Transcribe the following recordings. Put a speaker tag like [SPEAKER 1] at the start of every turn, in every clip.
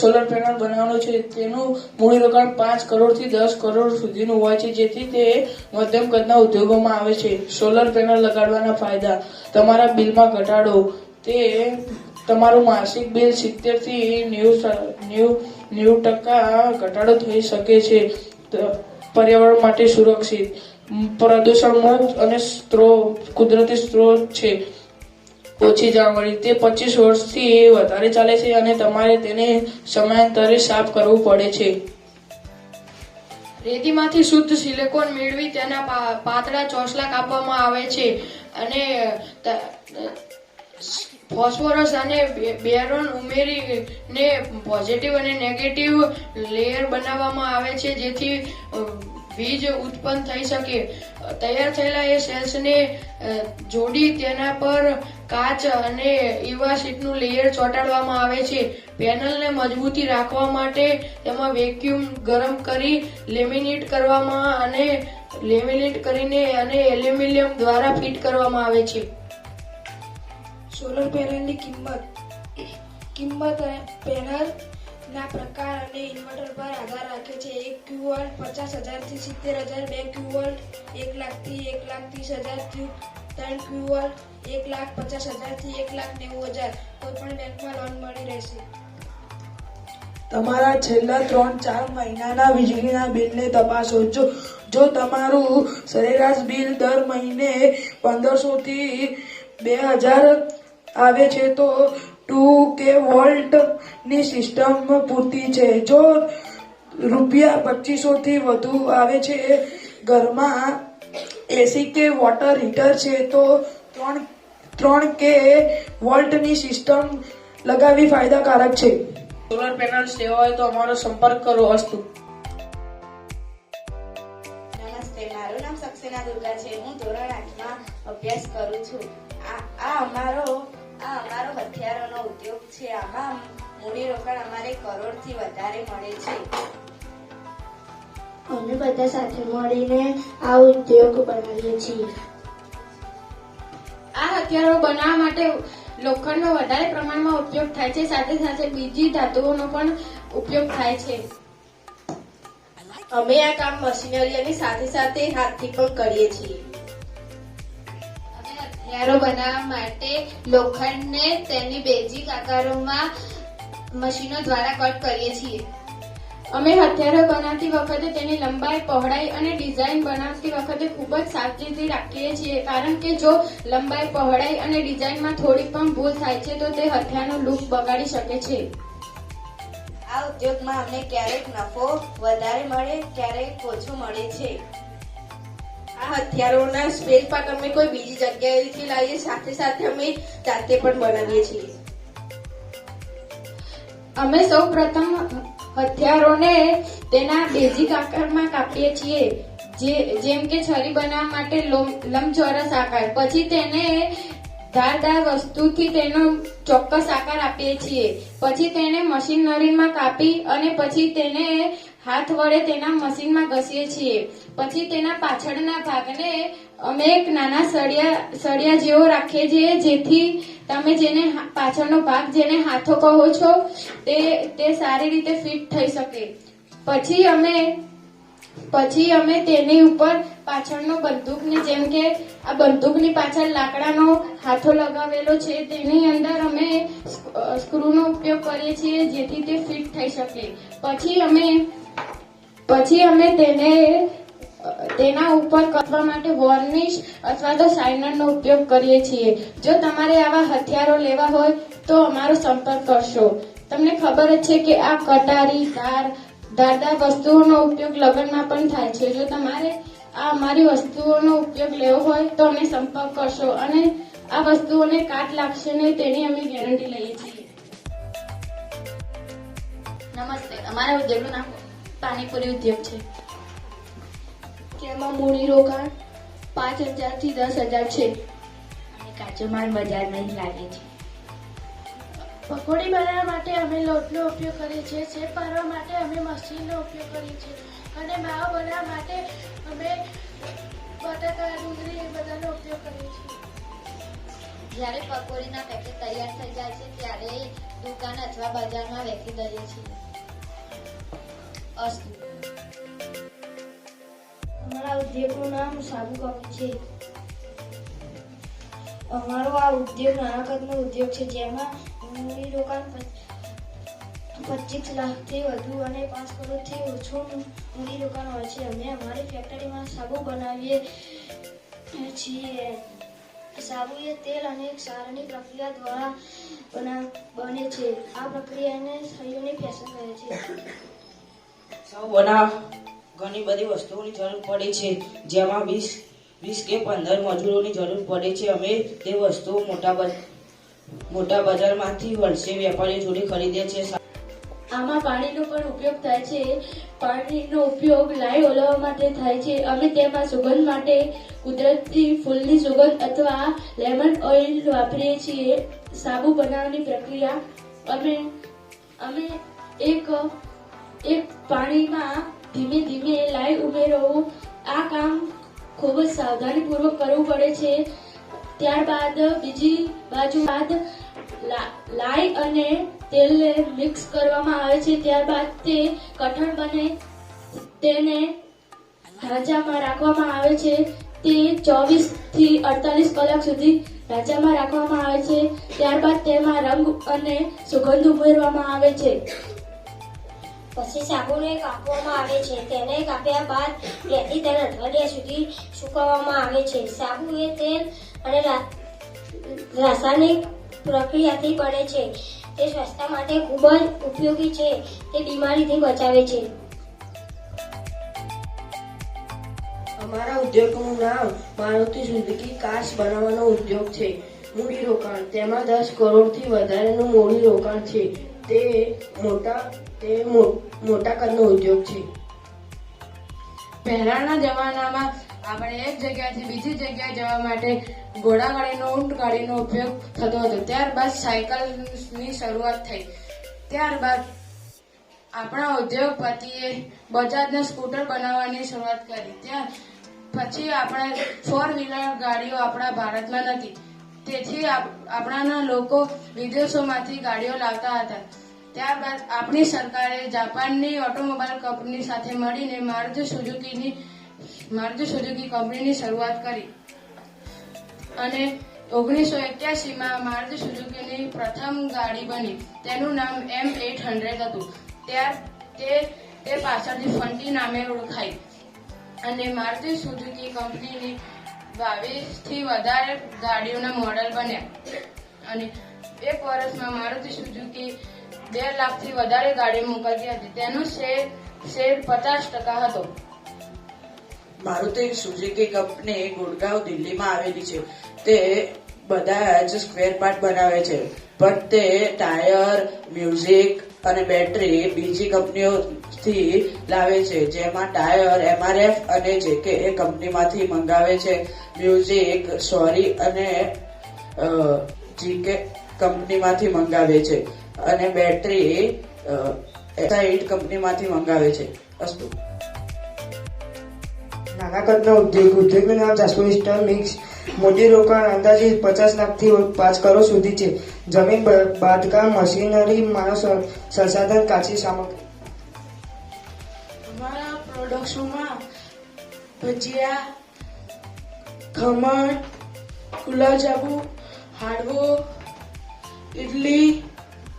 [SPEAKER 1] Solar panel બનાવવાનો છે. તેનું મૂડીરોકાણ પાંચ કરોડથી દસ કરોડ સુધીનું હોય છે, જેથી તે મધ્યમ કદના ઉદ્યોગોમાં આવે છે. સોલર પેનલ લગાડવાના ફાયદા. તમારા બિલમાં ઘટાડો. તે તમારું માસિક બિલ સિત્તેરથી નેવું નેવું ટકા ઘટાડો થઈ શકે છે. પર્યાવરણ માટે સુરક્ષિત. પ્રદૂષણ મુક્ત અને સ્ત્રોત કુદરતી સ્ત્રોત છે. ઓછી જાળવણી તે પચીસ વર્ષથી વધારે ચાલે છે અને તમારે તેને સમયાંતરે સાફ કરવું પડે છે.
[SPEAKER 2] રેતીમાંથી શુદ્ધ સિલિકોન મેળવી તેના પાતળા ચોસલા કાપવામાં આવે છે અને ફોસ્ફોરસ અને બેરોન ઉમેરીને પોઝિટિવ અને નેગેટિવ લેયર બનાવવામાં આવે છે જેથી વીજ ઉત્પન્ન થઈ શકે. તૈયાર થયેલા એ સેલ્સને જોડી તેના પર કાચ અને ઈવા શીટનું લેયર ચોંટાડવામાં આવે છે. પેનલને મજબૂતી રાખવા માટે તેમાં વેક્યુમ ગરમ કરી લેમિનેટ કરવામાં અને લેમિનેટ કરીને અને એલ્યુમિનિયમ દ્વારા ફિટ કરવામાં આવે છે.
[SPEAKER 3] સોલર પેનલની કિંમત કિંમત પેનલ ના પ્રકાર અને ઇન્વર્ટર પર આધાર રાખે છે. એક ક્યુવોલ્ટ પચાસ હજારથી સિત્તેર હજાર, બે ક્યુવોલ્ટ એક લાખથી એક લાખ ત્રીસ હજારથી ત્રણ ક્યુવોલ્ટ એક લાખ પચાસ હજારથી એક લાખ નેવું હજાર. કોઈ પણ બેંકમાં લોન મળી રહેશે.
[SPEAKER 4] તમારા છેલ્લા ત્રણ, ચાર મહિનાના વીજળીના બિલને તપાસો. જો જો તમારું સરેરાશ બિલ દર મહિને પંદરસો થી બે હજાર આવે છે, તો ટુ કે વોલ્ટની સિસ્ટમ પૂરતી છે. જો રૂપિયા પચીસો થી વધુ આવે છે ઘરમાં એસી કે વોટર હીટર છે તો ત્રણ ત્રણ કે વોલ્ટની સિસ્ટમ લગાવવી ફાયદાકારક છે.
[SPEAKER 1] સોલર પેનલ સેવા હોય તો અમારો સંપર્ક કરો અસ્તુ
[SPEAKER 5] નમસ્તે મારું નામ સક્સેના દુર્ગા છે. હું ધોરણ આઠમાં અભ્યાસ કરું છું. આ આ અમારો આ અમારો હથિયારોનો ઉદ્યોગ છે. આમાં મૂડીરોકાણ અમારે કરોડથી વધારે મળે છે.
[SPEAKER 3] અમે બધા સાથે મળીને આ ઉદ્યોગ બનાવીએ છીએ.
[SPEAKER 2] આ હથિયારો બનાવવા માટે લોખંડનો વધારે પ્રમાણમાં ઉપયોગ થાય છે. સાથે સાથે બીજી ધાતુઓનો પણ ઉપયોગ થાય છે.
[SPEAKER 5] અમે આ કામ મશીનરી અને સાથે સાથે હાથથી પણ કરીએ છીએ.
[SPEAKER 6] હથિયારો બનાવવા માટે લોખંડને તેની બેઝિક આકારોમાં મશીનો દ્વારા કટ કરીએ છીએ.
[SPEAKER 2] અમે હથિયારો બનાવતી વખતે તેની લંબાઈ, પહોળાઈ અને ડિઝાઇન બનાવતી વખતે ખૂબ જ સાવચેતી રાખીએ છીએ. કારણ કે જો લંબાઈ, પહોળાઈ અને ડિઝાઇનમાં થોડી પણ ભૂલ થાય છે, તો તે હથિયારનો લુક બગાડી શકે છે.
[SPEAKER 5] આ ઉદ્યોગમાં અમને ક્યારેક નફો વધારે મળે, ક્યારેક ઓછો મળે છે. હથિયારોના સ્પેર પાર્ટ અમે કોઈ બીજી જગ્યાએથી લાવીએ, સાથે સાથે અમે જાતે પણ બનાવીએ છીએ.
[SPEAKER 2] અમે સૌ પ્રથમ હથિયારોને તેના બેઝિક આકારમાં કાપીએ છીએ, જે, જેમ કે છરી બનાવવા માટે લંબચોરસ આકાર, પછી તેને ધારદાર વસ્તુથી તેનો ચોક્કસ આકાર આપીએ છીએ, પછી તેને મશીનરીમાં કાપી અને પછી તેને હાથ વડે તેના મશીનમાં ઘસીએ છીએ. પછી તેના પાછળના ભાગને અમે એક નાના સળિયા સળિયા જેવો રાખીએ છીએ, જેથી તમે જેને પાછળનો ભાગ જેને હાથો કહો છો, તે તે સારી રીતે ફિટ થઈ શકે. પછી અમે પછી અમે તેની ઉપર પાછળનો બંદૂકની, જેમ કે આ બંદૂકની પાછળ લાકડાનો હાથો લગાવેલો છે, તેની અંદર અમે સ્ક્રૂનો ઉપયોગ કરીએ છીએ, જેથી તે ફિટ થઈ શકે. પછી અમે પછી અમે તેને, તેના ઉપર કરવા માટે વોર્નિશ અથવા તો શાઇનરનો ઉપયોગ કરીએ છીએ. જો તમારે આવા હથિયારો લેવા હોય, તો અમારો સંપર્ક કરશો. તમને ખબર જ છે કે આ કટારી, ધાર, ધારદાર વસ્તુઓનો ઉપયોગ લગ્નમાં પણ થાય છે. જો તમારે આ અમારી વસ્તુઓનો ઉપયોગ લેવો હોય, તો અમે સંપર્ક કરશો અને આ વસ્તુઓને કાટ લાગશે નહીં તેની અમે ગેરંટી લઈએ છીએ.
[SPEAKER 6] નમસ્તે. અમારા ઉદ્યોગનું નામ પાણીપુરી ઉદ્યોગ છે.
[SPEAKER 3] તેમાં મૂડી રોકાણ પાંચ હજારથી દસ હજાર છે.
[SPEAKER 6] અને કાચો માલ બજારમાં જ લાગે છે.
[SPEAKER 3] પકોડી બનાવવા માટે અમે લોટનો ઉપયોગ કરીએ છીએ સેવ પાડવા માટે અમે મશીનનો ઉપયોગ કરીએ છીએ. અને માવો બનાવવા માટે અમે બટાકા, ડુંગળી બધાનો ઉપયોગ કરીએ છીએ.
[SPEAKER 7] જ્યારે પકોડીના પેકેટ તૈયાર થઈ જાય છે, ત્યારે દુકાન અથવા બજારમાં વેચી દઈએ છીએ. અસ્તુ.
[SPEAKER 8] અમારા ઉદ્યોગનું નામ સાબુ કંપની છે. અમારો આ ઉદ્યોગ નાના કદનો ઉદ્યોગ છે, જેમાં મૂડી રોકાણ પચીસ લાખથી વધુ અને પાંચ કરોડથી ઓછું મૂડી રોકાણ હોય છે. અમે અમારી ફેક્ટરીમાં સાબુ બનાવીએ છીએ. સાબુ એ તેલ અને ક્ષારની પ્રક્રિયા દ્વારા બના, બને છે. આ પ્રક્રિયાને શરીરની ફેશન કહે છે.
[SPEAKER 9] સૌ બનાવ. ઘણી બધી વસ્તુઓની જરૂર પડે છે. જેમાં વીસ વીસ કે પંદર મજૂરોની જરૂર પડે છે. અમે તે વસ્તુઓ મોટા મોટા બજારમાંથી વલસે વેપારીઓ જોડે ખરીદીએ છીએ.
[SPEAKER 10] આમાં પાણીનો પણ ઉપયોગ થાય છે. પાણીનો ઉપયોગ લાઈ ઓલવવા માટે થાય છે. અમે તેમાં સુગંધ માટે કુદરતી ફૂલની સુગંધ અથવા લેમન ઓઇલ વાપરીએ છીએ. સાબુ બનાવવાની પ્રક્રિયા. અમે અમે એક એક પાણીમાં ધીમે ધીમે લાઈ ઉમેરો. આ કામ ખૂબ જ સાવધાનીપૂર્વક કરવું પડે છે. ત્યારબાદ બીજી બાજુ બાદ લાઈ અને તેલને મિક્સ કરવામાં આવે છે. ત્યારબાદ તે કઠણ બને તેને ઢાંચામાં રાખવામાં આવે છે. તે ચોવીસથી અડતાલીસ કલાક સુધી રાજામાં રાખવામાં આવે છે. ત્યારબાદ તેમાં રંગ અને સુગંધ ઉમેરવામાં આવે છે.
[SPEAKER 8] પછી સાબુને કાપવામાં આવે છે. તેને કાપ્યા બાદ બેથી ત્રણ અઠવાડિયા સુધી સુકવવામાં આવે છે. સાબુ એ તેલ અને રાસાયણિક પ્રક્રિયાથી બને છે. તે સ્વાસ્થ્ય માટે ખૂબ જ ઉપયોગી છે. તે બીમારીથી બચાવે છે.
[SPEAKER 11] અમારા ઉદ્યોગનું નામ મારુતિ સુઝુકી કાર્સ બનાવવાનો ઉદ્યોગ છે. મૂડી રોકાણ. તેમાં દસ કરોડથી વધારેનું મૂડી રોકાણ છે. તે મોટા તે મોટા કદનો ઉદ્યોગ છે.
[SPEAKER 2] પહેલાના જમાનામાં આપણે એક જગ્યાથી બીજી જગ્યાએ જવા માટે ઘોડાગાડીનો ઊંટ ગાડીનો ઉપયોગ થતો હતો. ત્યારબાદ સાયકલની શરૂઆત થઈ. ત્યારબાદ આપણા ઉદ્યોગપતિએ બજાજના સ્કૂટર બનાવવાની શરૂઆત કરી. ત્યાં પછી આપણે ફોર વ્હીલર ગાડીઓ આપણા ભારતમાં નથી. તેથી આપ- આપણાના લોકો વિદેશોમાંથી ગાડીઓ લાવતા હતા. ત્યારબાદ આપણી સરકારે જાપાનની ઓટોમોબાઈલ કંપની સાથે મળીને મારુતિ સુઝુકીની, મારુતિ સુઝુકી કંપનીની શરૂઆત કરી. અને ઓગણીસો એક્યાસીમાં મારુતિ સુઝુકીની પ્રથમ ગાડી બની. તેનું નામ એમ એટ હંડ્રેડ હતું. ત્યાર તે તે પાછળથી ફંટી નામે ઓળખાઈ. અને મારુતિ સુઝુકી કંપનીની બાવીસથી વધારે ગાડીઓના મોડલ બન્યા. અને એક વર્ષમાં મારુતિ સુઝુકી બે લાખથી વધારે ગાડી મોકલતી હતી. તેનો શેર શેર પચાસ ટકા હતો.
[SPEAKER 9] મારુતિ સુઝુકી કંપની ગુડગાંવ દિલ્હીમાં આવેલી છે. તે બધા જ સ્ક્વેર પાર્ટ બનાવે છે. પણ તે ટાયર, મ્યુઝિક અને બેટરી બીજી કંપનીઓથી લાવે છે. જેમાં ટાયર, એમઆરએફ અને જેકે એ કંપનીમાંથી મંગાવે છે. મ્યુઝિક, સોરી અને જીકે કંપનીમાંથી મંગાવે છે. અને બેટરી એસાઇડ કંપનીમાંથી મંગાવે છે અસ્તુ
[SPEAKER 11] નાના કદના ઉદ્યોગ ઉદ્યોગનું નામ જાસ્કો મિક્સ મોટી રોકાણ અંદાજે પચાસ લાખથી પાંચ કરોડ સુધી છે. જમીન બાંધકામ મશીનરી માનવ સ- સંસાધન કાચી સામગ્રી.
[SPEAKER 2] અમારા પ્રોડક્શનમાં ભજીયા ખમણ ગુલાબજાંબુ હાડવો ઇડલી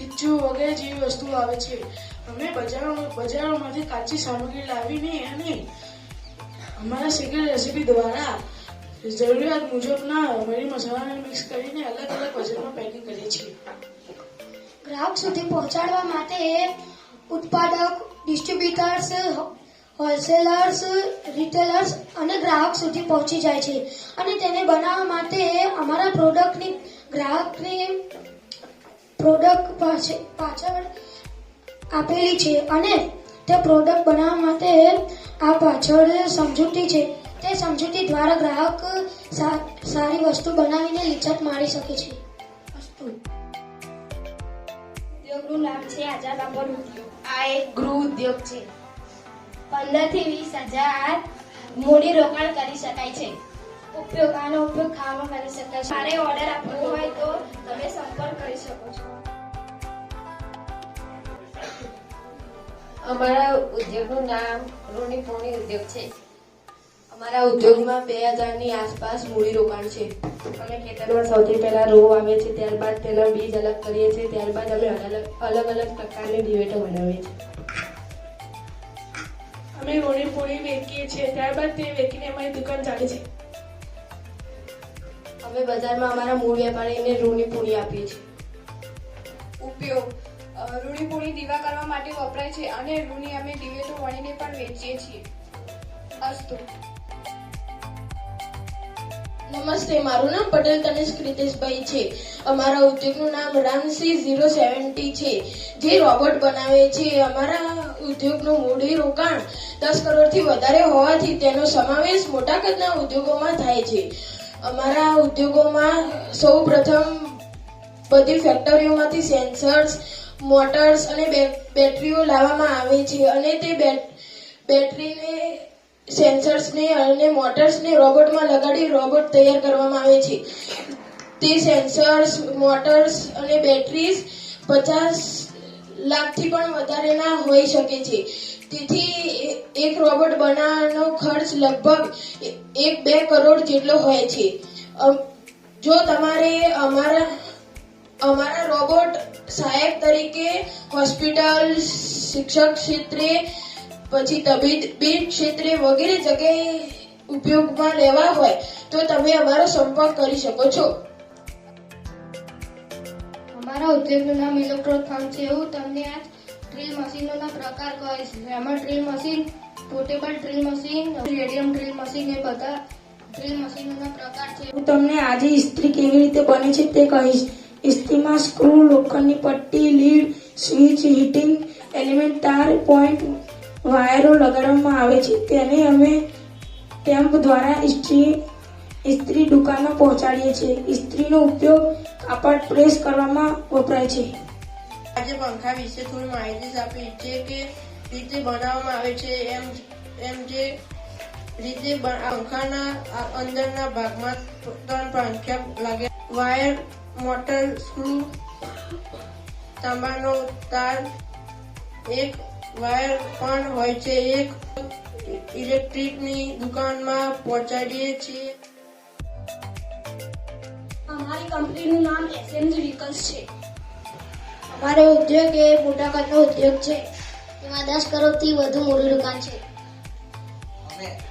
[SPEAKER 2] ખીચું વગેરે જેવી વસ્તુઓ આવે છે. અમે બજારો બજારોમાંથી કાચી સામગ્રી લાવીને અને અમારા સિક્રેટ રેસીપી દ્વારા જરૂરિયાત મુજબના મરી મસાલાને મિક્સ કરીને અલગ અલગ વજનમાં પેકિંગ કરીએ છીએ.
[SPEAKER 8] ગ્રાહક સુધી પહોંચાડવા માટે ઉત્પાદક ડિસ્ટ્રીબ્યુટર્સ હોલસેલર્સ રિટેલર્સ અને ગ્રાહક સુધી પહોંચી જાય છે. અને તેને બનાવવા માટે અમારા પ્રોડક્ટની ગ્રાહકની પ્રોડક્ટ પાછ- પાછળ આપેલી છે અને તે પ્રોડક્ટ બનાવવા માટે આ પાછળ સમજૂતી છે. તે સમજૂતી દ્વારા ગ્રાહક સારી વસ્તુ બનાવીને લિજ્જત માણી શકે છે. વસ્તુ.
[SPEAKER 10] ઉદ્યોગનું નામ છે આઝાદ કાપડ ઉદ્યોગ.
[SPEAKER 8] આ એક ગૃહ ઉદ્યોગ છે.
[SPEAKER 10] પંદરથી વીસ હજાર મૂડી રોકાણ કરી શકાય છે.
[SPEAKER 3] ઉપયોગ આનો ઉપયોગ ખાવામાં કરી શકાય છે. મારે ઓર્ડર આપવો હોય તો તમે સંપર્ક કરી શકો છો.
[SPEAKER 12] અમારા ઉદ્યોગનું નામ રૂણી પૂણી ઉદ્યોગ છે.
[SPEAKER 13] અમારા ઉદ્યોગમાં બે હજારની આસપાસ મૂડીરોકાણ છે. અમે ખેતરમાં સૌથી પહેલા રો આવે છે ત્યારબાદ તેના બીજ અલગ કરીએ છીએ ત્યારબાદ અમે અલગ અલગ અલગ પ્રકારની દિવેટો બનાવીએ છીએ.
[SPEAKER 14] અમે રોણી પોળી વેચીએ છીએ ત્યારબાદ તે વેચીને અમારી દુકાન ચાલે છે.
[SPEAKER 13] અમે બજારમાં અમારા મૂળ વેપારીને રૂની પૂણી આપીએ છીએ.
[SPEAKER 3] ઉપયોગ. અ, પૂણી દીવા કરવા માટે વપરાય છે અને રૂની અમે દિવેટો વણીને પણ વેચીએ છીએ. અસ્તુ.
[SPEAKER 11] નમસ્તે મારું નામ પટેલ તનેશ ક્રિતેશભાઈ છે. અમારા ઉદ્યોગનું નામ રામસી ઝીરો સેવન્ટી છે. જે રોબોટ બનાવે છે. અમારા ઉદ્યોગનું મૂડી રોકાણ દસ કરોડથી વધારે હોવાથી તેનો સમાવેશ મોટા કદના ઉદ્યોગોમાં થાય છે. અમારા ઉદ્યોગોમાં સૌ પ્રથમ બધી ફેક્ટરીઓમાંથી સેન્સર્સ, મોટર્સ અને બેટરીઓ લાવવામાં આવે છે અને તે બેટ- બેટરીને, સેન્સર્સને અને મોટર્સને રોબોટમાં લગાડી રોબોટ તૈયાર કરવામાં આવે છે. તે સેન્સર્સ, મોટર્સ અને બેટરીઝ પચાસ લાખથી પણ વધારેના હોઈ શકે છે. તેથી એક રોબોટ બનાવવાનો ખર્ચ લગભગ એક બે કરોડ જેટલો હોય છે. જો તમારે અમારા અમારા રોબોટ સહાયક તરીકે હોસ્પિટલ, શિક્ષક ક્ષેત્રે, પછી તબીબી ક્ષેત્રે વગેરે જગ્યાએ ઉપયોગમાં લેવા હોય, તો તમે અમારો સંપર્ક કરી શકો છો.
[SPEAKER 3] અમારા ઉદ્યોગનું નામ ઇલેક્ટ્રોથર્મ છે. હું તમને આ ડ્રીલ મશીનોના પ્રકાર કહીશ જેમાં drill machine portable drill machine radium drill machine એ બધા ડ્રીલ મશીનોના પ્રકાર છે.
[SPEAKER 14] હું તમને આજે ઇસ્ત્રી કેવી રીતે બને છે તે કહીશ. ઇસ્ત્રીમાં સ્ક્રૂ લોખંડની પટ્ટી લીડ સ્વિચ હીટિંગ એલિમેન્ટ તાર પોઈન્ટ વાયરો લગાડવામાં આવે છે. તેને અમે ટેમ્પ દ્વારા ઇસ્ત્રી ઇસ્ત્રી દુકાનમાં પહોંચાડીએ છીએ. ઇસ્ત્રીનો ઉપયોગ કાપડ પ્રેસ કરવામાં વપરાય છે.
[SPEAKER 15] આજે પંખા વિશે થોડી માહિતી આપી છે કે રીતે બનાવવામાં આવે છે. એમ એમ જે રીતે પંખાના અંદરના ભાગમાં ત્રણ પંખા લાગે. વાયર, મોટર, સ્ક્રૂ, તાંબાનો તાર, એક વાયર પણ હોય છે. એક ઇલેક્ટ્રિકની દુકાનમાં પહોંચાડીએ છીએ.
[SPEAKER 3] અમારી કંપનીનું નામ એસએમજી વ્હીકલ્સ છે.
[SPEAKER 11] અમારો ઉદ્યોગ એ મોટા કદનો ઉદ્યોગ છે.
[SPEAKER 16] તેમાં દસ કરોડથી વધુ મૂડી છે.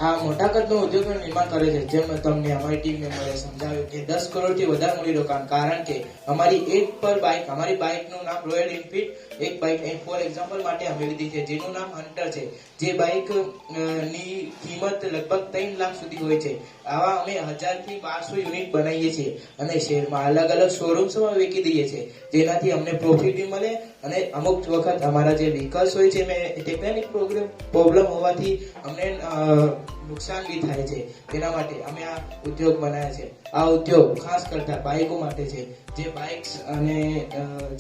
[SPEAKER 17] આ મોટા કદનો ઉદ્યોગનું નિર્માણ કરે છે, જેમ તમને અમારી ટીમ મેમ્બરે સમજાવ્યું કે દસ કરોડથી વધારે મૂડીરોકાણ, કારણ કે અમારી એક પર બાઇક અમારી બાઇકનું નામ રોયલ એનફિલ્ડ એક બાઇક ફોર એક્ઝામ્પલ માટે અમે લીધી છે, જેનું નામ હન્ટર છે. જે બાઇકની કિંમત લગભગ ત્રણ લાખ સુધી હોય છે. આવા અમે હજારથી બારસો યુનિટ બનાવીએ છીએ અને શહેરમાં અલગ અલગ શોરૂમ્સમાં વેચી દઈએ છીએ. જેનાથી અમને પ્રોફિટ બી મળે અને અમુક વખત અમારા જે વ્હીકલ્સ હોય છે, મેં ટેકનિક પ્રોબ્લેમ પ્રોબ્લેમ હોવાથી અમને નુકસાન બી થાય છે. તેના માટે અમે આ ઉદ્યોગ બનાવ્યા છે. આ ઉદ્યોગ ખાસ કરતા બાઇકો માટે છે. જે બાઇક્સ અને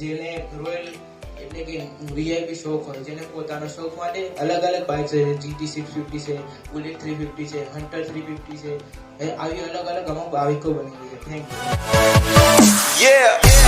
[SPEAKER 17] જેને રોયલ એટલે કે વીઆઈપી શોખ હોય, જેને પોતાના શોખ માટે અલગ અલગ બાઇક છે. જીટી સિક્સ ફિફ્ટી છે બુલેટ થ્રી ફિફ્ટી છે હન્ટર થ્રી ફિફ્ટી છે. આવી અલગ અલગ અમુક બાઇકો બની ગઈ છે. Thank you.